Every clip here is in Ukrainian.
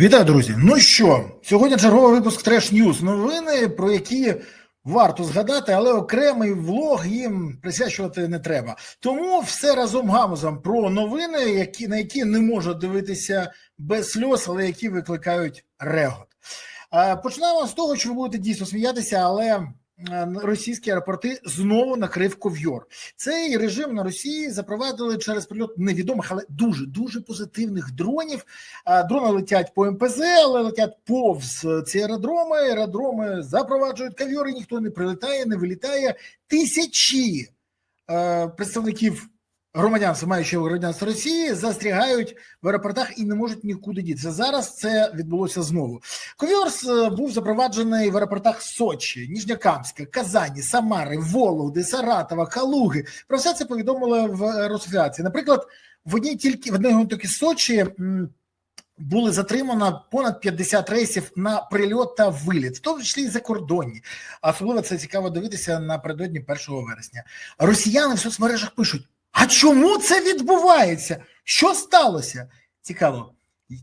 Вітаю, друзі. Ну що, сьогодні черговий випуск Треш News. Новини, про які варто згадати, але окремий влог їм присвячувати не треба. Тому все разом гамузом про новини, які на які не можу дивитися без сльоз, але які викликають регот. Починаємо з того, що ви будете дійсно сміятися, але російські аеропорти знову накрив ковйор. Цей режим на Росії запровадили через прильот невідомих, але дуже дуже позитивних дронів. Дрони летять по МПЗ, але летять повз ці аеродроми. Аеродроми запроваджують ковьори, ніхто не прилітає, не вилітає. Тисячі е, представників громадян, маючи громадянство Росії, застрягають в аеропортах і не можуть нікуди дітися. Зараз це відбулося знову. Ковьорс е, був запроваджений в аеропортах Сочі, Ніжнякамська, Казані, Самари, Вологди, Саратова, Калуги. Про все це повідомили в Росфедерації. Наприклад, в одній тільки в одній тільки Сочі. були затримано понад 50 рейсів на прильот та виліт, в тому числі і закордонні. Особливо це цікаво дивитися напередодні 1 вересня. Росіяни в соцмережах пишуть: а чому це відбувається? Що сталося? Цікаво.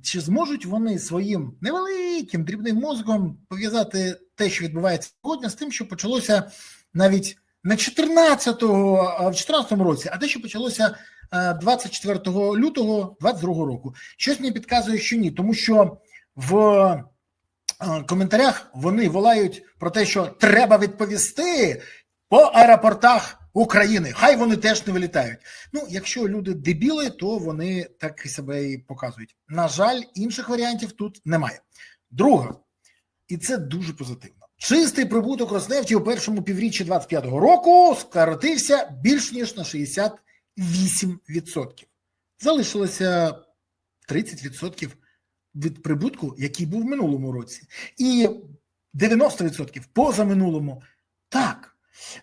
Чи зможуть вони своїм невеликим дрібним мозком пов'язати те, що відбувається сьогодні, з тим, що почалося навіть не 14-го, а в 14-му році, а те, що почалося е, 24 лютого 22 року. Щось мені підказує, що ні, тому що в е, коментарях вони волають про те, що треба відповісти по аеропортах України. Хай вони теж не вилітають. Ну, якщо люди дебіли, то вони так і себе і показують. На жаль, інших варіантів тут немає. Друге, і це дуже позитивно. Чистий прибуток Роснефті у першому півріччі 25-го року скоротився більш ніж на 68%. Залишилося 30% від прибутку, який був в минулому році, і 90% позаминулому. Так.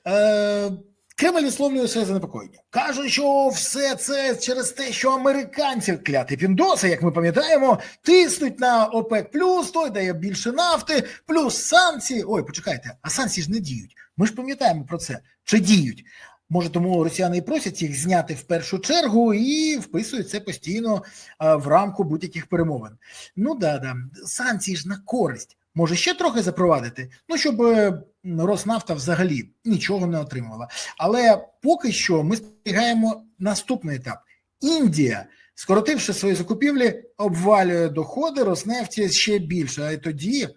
Е, Кремль висловлює своє занепокоєння. Каже, що все це через те, що американці кляті піндоси, як ми пам'ятаємо, тиснуть на ОПЕК плюс, той дає більше нафти, плюс санкції. Ой, почекайте, а санкції ж не діють. Ми ж пам'ятаємо про це. Чи діють? Може, тому росіяни і просять їх зняти в першу чергу і вписують це постійно а, в рамку будь-яких перемовин. Ну да, да, санкції ж на користь. Може ще трохи запровадити, ну щоб е, Роснафта взагалі нічого не отримувала. Але поки що ми спостерігаємо наступний етап. Індія, скоротивши свої закупівлі, обвалює доходи Роснефті ще більше, а й тоді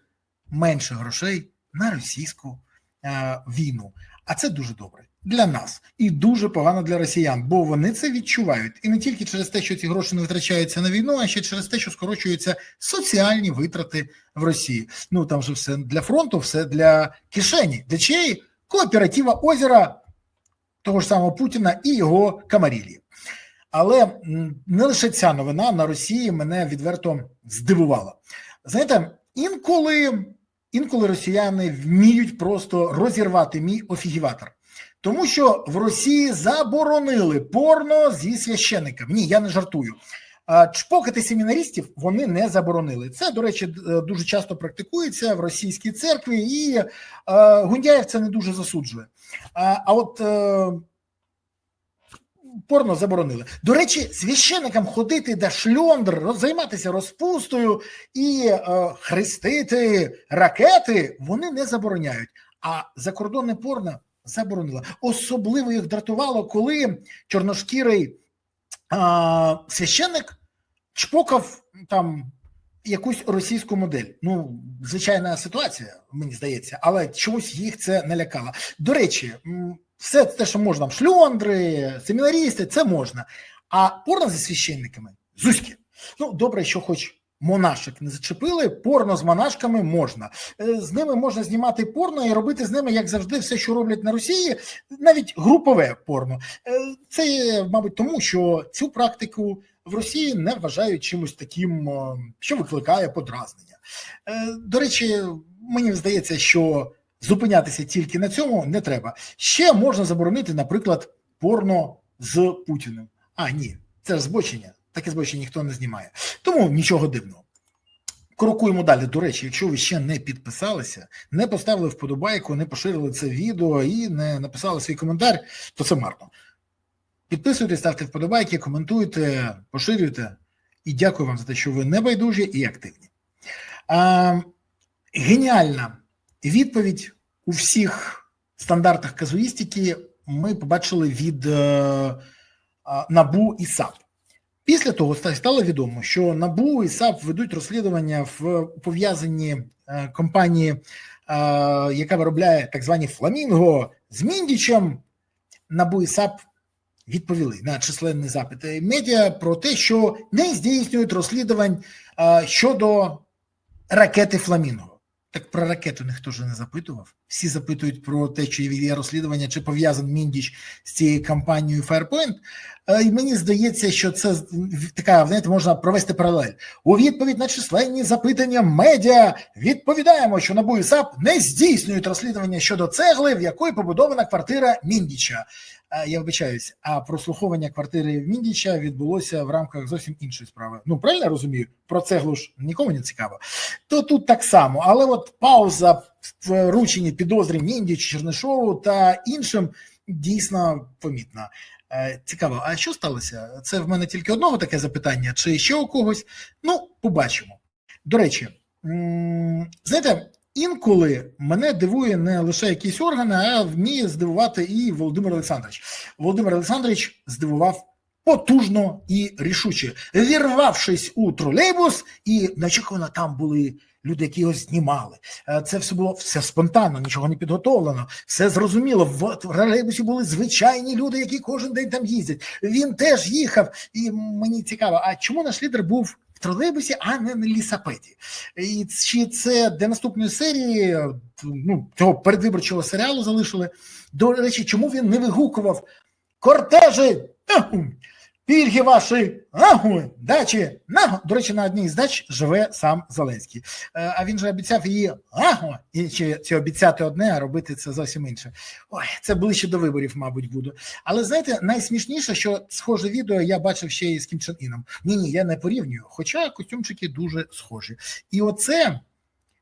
менше грошей на російську е, війну. А це дуже добре для нас і дуже погано для росіян, бо вони це відчувають і не тільки через те, що ці гроші не витрачаються на війну, а ще через те, що скорочуються соціальні витрати в Росії. Ну там же все для фронту, все для кишені, для чиєї кооператива озера того ж самого Путіна і його камарілі. Але не лише ця новина на Росії мене відверто здивувала. Знаєте, інколи, інколи росіяни вміють просто розірвати мій офігіватор. Тому що в Росії заборонили порно зі священниками. Ні, я не жартую. Чпокати семінаристів вони не заборонили. Це, до речі, дуже часто практикується в російській церкві, і е, Гундяєв це не дуже засуджує. А, от е, порно заборонили. До речі, священникам ходити до шльондр, займатися розпустою і е, хрестити ракети вони не забороняють. А закордонне порно заборонила. Особливо їх дратувало, коли чорношкірий а, священник чпокав там якусь російську модель. Ну, звичайна ситуація, мені здається, але чомусь їх це налякало. До речі, все те, що можна, шльондри, семінарісти, це можна. А порно зі священниками зузьки. Ну, добре, що хоч монашок не зачепили, порно з монашками можна. Е, З ними можна знімати порно і робити з ними, як завжди, все, що роблять на Росії, навіть групове порно. Е, Це, мабуть, тому, що цю практику в Росії не вважають чимось таким, що викликає подразнення. Е, До речі, мені здається, що зупинятися тільки на цьому не треба. Ще можна заборонити, наприклад, порно з Путіним. А, ні, це ж збочення. Таке збочення ніхто не знімає. Тому нічого дивного. Крокуємо далі. До речі, якщо ви ще не підписалися, не поставили вподобайку, не поширили це відео і не написали свій коментар, то це марно. Підписуйтесь, ставте вподобайки, коментуйте, поширюйте. І дякую вам за те, що ви небайдужі і активні. А, геніальна відповідь у всіх стандартах казуїстики ми побачили від е, а, НАБУ і САП. Після того стало відомо, що НАБУ і САП ведуть розслідування в пов'язанні е, компанії, е, яка виробляє так звані фламінго з Міндічем. НАБУ і САП відповіли на численні запити медіа про те, що не здійснюють розслідувань е, щодо ракети Фламінго. Так про ракету ніхто ж не запитував. Всі запитують про те, чи є розслідування, чи пов'язаний Міндіч з цією компанією Firepoint. Е, І мені здається, що це така, знаєте, можна провести паралель. У відповідь на численні запитання медіа відповідаємо, що НАБУ і САП не здійснюють розслідування щодо цегли, в якої побудована квартира Міндіча. Е, Я вибачаюсь, а прослуховування квартири Міндіча відбулося в рамках зовсім іншої справи. Ну, правильно розумію? Про цеглу ж нікому не цікаво. То тут так само, але от пауза в врученні підозри Міндіч, Чернишову та іншим дійсно помітна. Е, Цікаво, а що сталося? Це в мене тільки одного таке запитання, чи ще у когось? Ну, побачимо. До речі, знаєте, інколи мене дивує не лише якісь органи, а вміє здивувати і Володимир Олександрович. Володимир Олександрович здивував потужно і рішуче, вірвавшись у тролейбус, і неочікувано там були люди, які його знімали. Е, Це все було все спонтанно, нічого не підготовлено, все зрозуміло. В тролейбусі були звичайні люди, які кожен день там їздять. Він теж їхав, і мені цікаво, а чому наш лідер був тролейбусі, а не на лісапеті? І чи це для наступної серії ну, цього передвиборчого серіалу залишили? До речі, чому він не вигукував кортежі? Пільги ваші, агу, дачі, нагу. До речі, на одній з дач живе сам Зеленський. Е, А він же обіцяв її агу, і чи, чи обіцяти одне, а робити це зовсім інше. Ой, це ближче до виборів, мабуть, буде. Але знаєте, найсмішніше, що схоже відео я бачив ще і з Кім Чен Іном. Ні, ні, я не порівнюю, хоча костюмчики дуже схожі. І оце.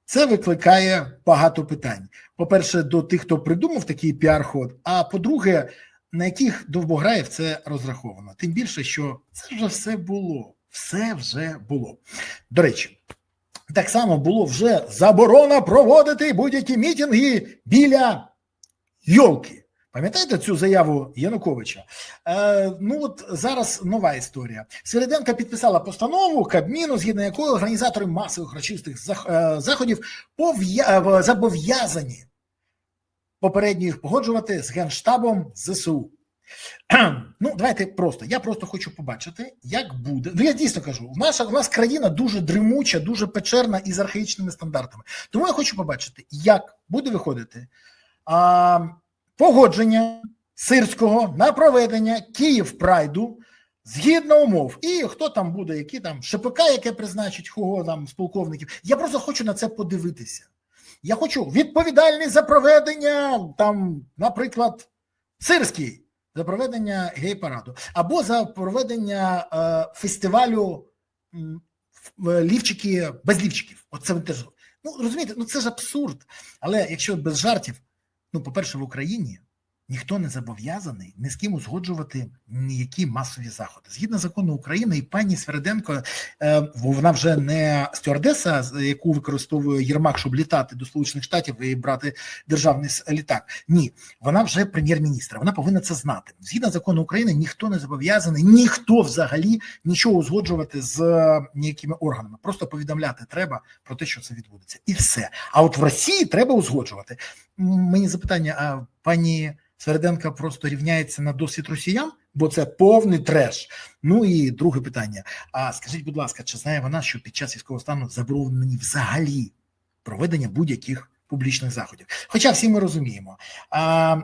Це викликає багато питань. По-перше, до тих, хто придумав такий піар-ход, а по-друге, на яких довбограїв це розраховано. Тим більше, що це вже все було. Все вже було. До речі, так само було вже заборона проводити будь-які мітинги біля йолки. Пам'ятаєте цю заяву Януковича? Е, ну от зараз нова історія. Свириденка підписала постанову Кабміну, згідно якої організатори масових урочистих зах- е, заходів е, зобов'язані попередньо їх погоджувати з генштабом ЗСУ. Ну, давайте просто. Я просто хочу побачити, як буде. Ну, я дійсно кажу, в наша в нас країна дуже дремуча, дуже печерна і з архаїчними стандартами. Тому я хочу побачити, як буде виходити а, погодження сирського на проведення Київ Прайду згідно умов. І хто там буде, які там ШПК, яке призначить, кого там з полковників. Я просто хочу на це подивитися. Я хочу відповідальність за проведення, там, наприклад, сирський за проведення гей-параду, або за проведення е, фестивалю е, лівчики без лівчиків. Оце теж. Ну розумієте, ну це ж абсурд. Але якщо без жартів, ну, по-перше, в Україні ніхто не зобов'язаний ні з ким узгоджувати ніякі масові заходи. Згідно закону України, і пані Свереденко, е, вона вже не стюардеса, яку використовує Єрмак, щоб літати до Сполучених Штатів і брати державний літак. Ні, вона вже прем'єр-міністр. Вона повинна це знати. Згідно закону України, ніхто не зобов'язаний, ніхто взагалі нічого узгоджувати з е, ніякими органами. Просто повідомляти треба про те, що це відбудеться, і все. А от в Росії треба узгоджувати. Мені запитання: а пані Свереденка просто рівняється на досвід росіян, бо це повний треш. Ну і друге питання: а скажіть, будь ласка, чи знає вона, що під час військового стану заборонені взагалі проведення будь-яких публічних заходів? Хоча всі ми розуміємо. А,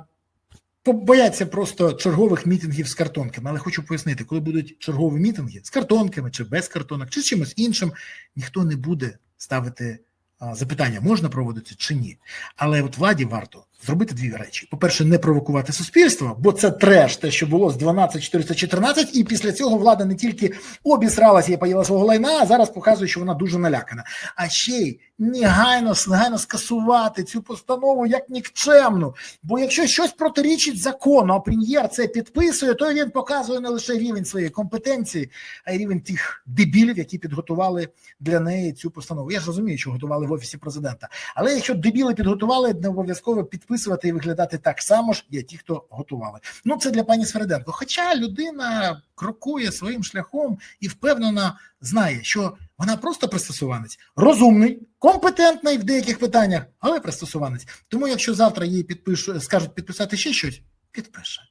Бояться просто чергових мітингів з картонками, але хочу пояснити, коли будуть чергові мітинги з картонками чи без картонок, чи з чимось іншим, ніхто не буде ставити запитання, можна проводити чи ні. Але от владі варто зробити дві речі: по-перше, не провокувати суспільство, бо це треш, те, що було з 12414, і після цього влада не тільки обісралася і поїла свого лайна, а зараз показує, що вона дуже налякана. А ще й негайно, негайно скасувати цю постанову як нікчемну. Бо якщо щось протирічить закону, а прем'єр це підписує, то він показує не лише рівень своєї компетенції, а й рівень тих дебілів, які підготували для неї цю постанову. Я ж розумію, що готували в офісі президента. Але якщо дебіли підготували, не обов'язково підписувати і виглядати так само ж, як ті, хто готували. Ну це для пані Свериденко. Хоча людина крокує своїм шляхом і впевнено знає, що вона просто пристосуванець, розумний, компетентний в деяких питаннях, але пристосуванець. Тому, якщо завтра їй підпишу, скажуть підписати ще щось, підпише,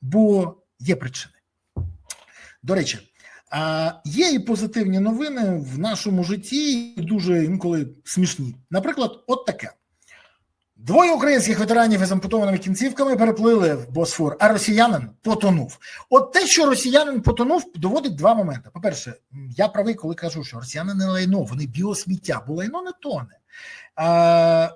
бо є причини. До речі. А є і позитивні новини в нашому житті, дуже інколи смішні. Наприклад, от таке: двоє українських ветеранів із ампутованими кінцівками переплили в Босфор, а росіянин потонув. От те, що росіянин потонув, доводить два моменти. По-перше, я правий, коли кажу, що росіяни не лайно, вони біосміття, бо лайно не тоне. А,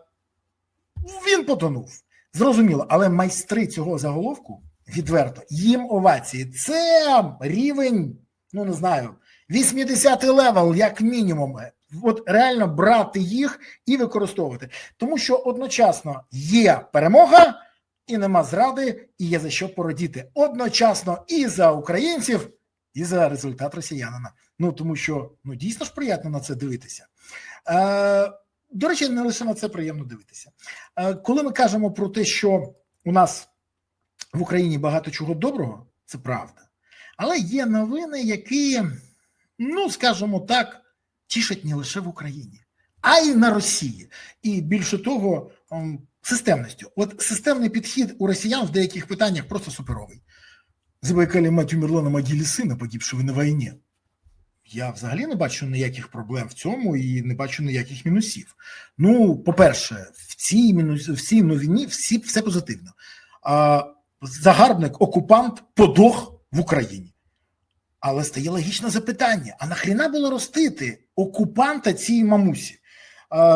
Він потонув. Зрозуміло, але майстри цього заголовку відверто їм овації. Це рівень ну не знаю, 80-й левел, як мінімум. От реально брати їх і використовувати, тому що одночасно є перемога, і нема зради, і є за що породіти. Одночасно і за українців, і за результат росіянина. Ну тому що ну дійсно ж приємно на це дивитися. Е, До речі, не лише на це приємно дивитися. Е, Коли ми кажемо про те, що у нас в Україні багато чого доброго, це правда. Але є новини, які, ну скажімо так, тішать не лише в Україні, а й на Росії. І більше того, системністю. От системний підхід у росіян в деяких питаннях просто суперовий. Забайкалі мать умерла на могилі сина, погибшого на війні. Я взагалі не бачу ніяких проблем в цьому і не бачу ніяких мінусів. Ну, по-перше, в цій мінус, в цій новині всі все позитивно. А, Загарбник, окупант подох в Україні. Але стає логічне запитання: а нахріна було ростити окупанта цій мамусі?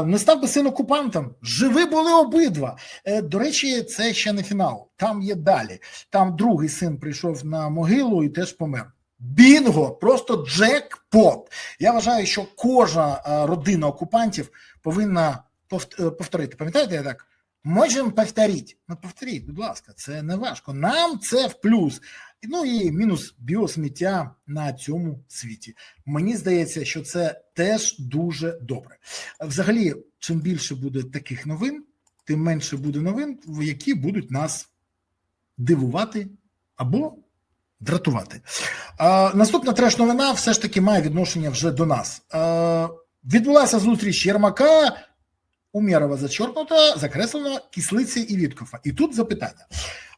Не став би син окупантом, живі були обидва. Е, До речі, це ще не фінал. Там є далі. Там другий син прийшов на могилу і теж помер. Бінго, просто джекпот. Я вважаю, що кожна е, родина окупантів повинна е, повторити. Пам'ятаєте, я так? Можемо повторити. Ну, повторіть, будь ласка, це не важко. Нам це в плюс. Ну і мінус біосміття на цьому світі. Мені здається, що це теж дуже добре. Взагалі, чим більше буде таких новин, тим менше буде новин, які будуть нас дивувати або дратувати. А, Наступна треш новина все ж таки має відношення вже до нас. А, Відбулася зустріч Єрмака. Умєрова зачеркнута, закреслено кислиці і Віткофа. І тут запитання.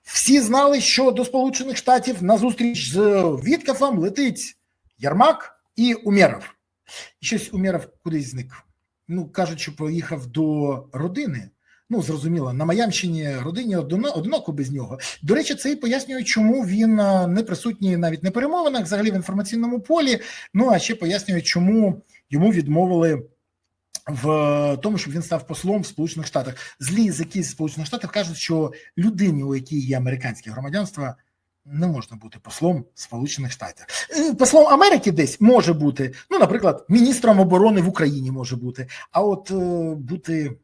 Всі знали, що до Сполучених Штатів на зустріч з Віткафом летить Ярмак і Умєров. Щось Умєров кудись зник. Ну, кажуть, що поїхав до родини. Ну, зрозуміло, на Майамщині родині одиноко без нього. До речі, це і пояснює, чому він не присутній навіть на перемовинах, взагалі в інформаційному полі. Ну а ще пояснює, чому йому відмовили в тому, щоб він став послом в Сполучених Штатах. Злі язики з Сполучених Штатів кажуть, що людині, у якій є американське громадянство, не можна бути послом Сполучених Штатів. Е, послом Америки десь може бути. Ну, наприклад, міністром оборони в Україні може бути. А от е, бути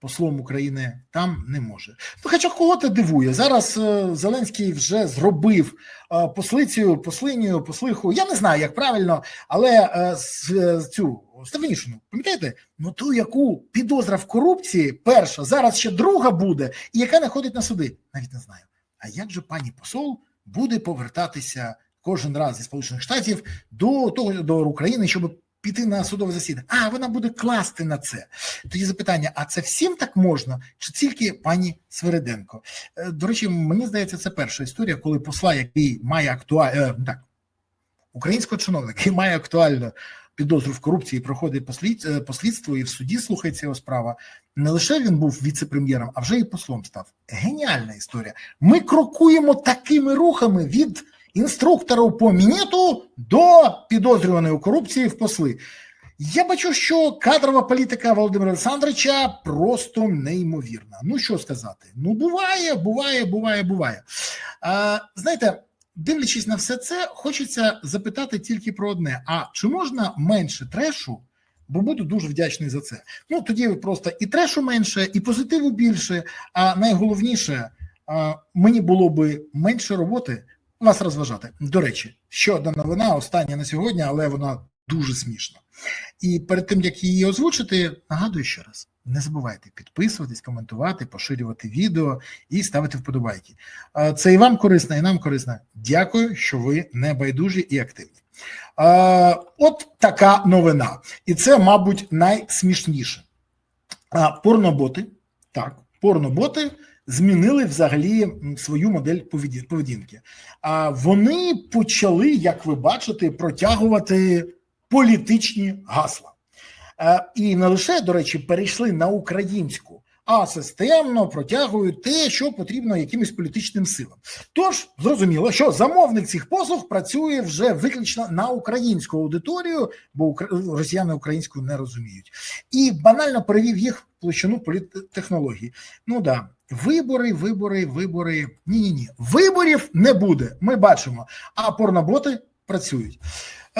послом України там не може. Ну, Хоча кого те дивує зараз. Е, Зеленський вже зробив е, послицю, послиню, послиху. Я не знаю, як правильно, але е, з цю Стефанішину, пам'ятаєте, ну ту, яку підозра в корупції, перша зараз ще друга буде, і яка не ходить на суди, навіть не знаю. А як же пані посол буде повертатися кожен раз зі сполучених штатів до того до України, щоб піти на судове засідання. А вона буде класти на це. Тоді запитання: а це всім так можна? Чи тільки пані Свериденко? Е, до речі, мені здається, це перша історія, коли посла, який має актуальну е, так, українського чиновника, який має актуальну підозру в корупції, проходить е, послідство і в суді слухається його справа. Не лише він був віце-прем'єром, а вже і послом став. Геніальна історія. Ми крокуємо такими рухами від інструкторів по мінету до підозрюваної у корупції в посли. Я бачу, що кадрова політика Володимира Олександровича просто неймовірна. Ну що сказати? Ну, буває, буває, буває, буває. А, знаєте, дивлячись на все це, хочеться запитати тільки про одне: а чи можна менше трешу? Бо буду дуже вдячний за це. Ну тоді просто і трешу менше, і позитиву більше. А найголовніше, мені було би менше роботи вас розважати. До речі, ще одна новина, остання на сьогодні, але вона дуже смішна. І перед тим як її озвучити, нагадую ще раз: не забувайте підписуватись, коментувати, поширювати відео і ставити вподобайки. Це і вам корисно, і нам корисно. Дякую, що ви не байдужі і активні. От така новина, і це, мабуть, найсмішніше. Порноботи, так, порноботи змінили взагалі свою модель поведінки. А вони почали, як ви бачите, протягувати політичні гасла. Е, І не лише, до речі, перейшли на українську, а системно протягують те, що потрібно якимось політичним силам. Тож зрозуміло, що замовник цих послуг працює вже виключно на українську аудиторію, бо росіяни українську не розуміють, і банально перевів їх в площину політтехнології. Ну да. Вибори, вибори, вибори. Ні, ні, ні. Виборів не буде. Ми бачимо. А порноботи працюють.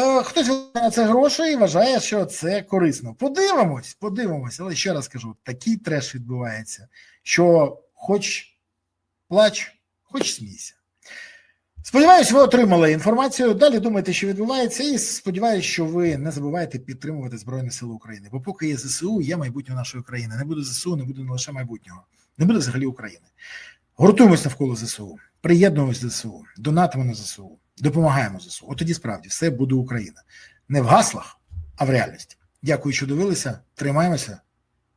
Е, Хтось на це гроші і вважає, що це корисно. Подивимось, подивимось, але ще раз кажу: такий треш відбувається, що хоч плач, хоч смійся. Сподіваюсь, ви отримали інформацію. Далі думайте, що відбувається, і сподіваюся, що ви не забуваєте підтримувати Збройні Сили України. Бо поки є ЗСУ, є майбутнє нашої країни. Не буде ЗСУ, не буде не лише майбутнього, не буде взагалі України. Гуртуємось навколо ЗСУ, приєднуємось до ЗСУ, донатимо на ЗСУ, допомагаємо ЗСУ. От тоді справді все буде Україна. Не в гаслах, а в реальності. Дякую, що дивилися. Тримаємося,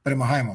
перемагаємо.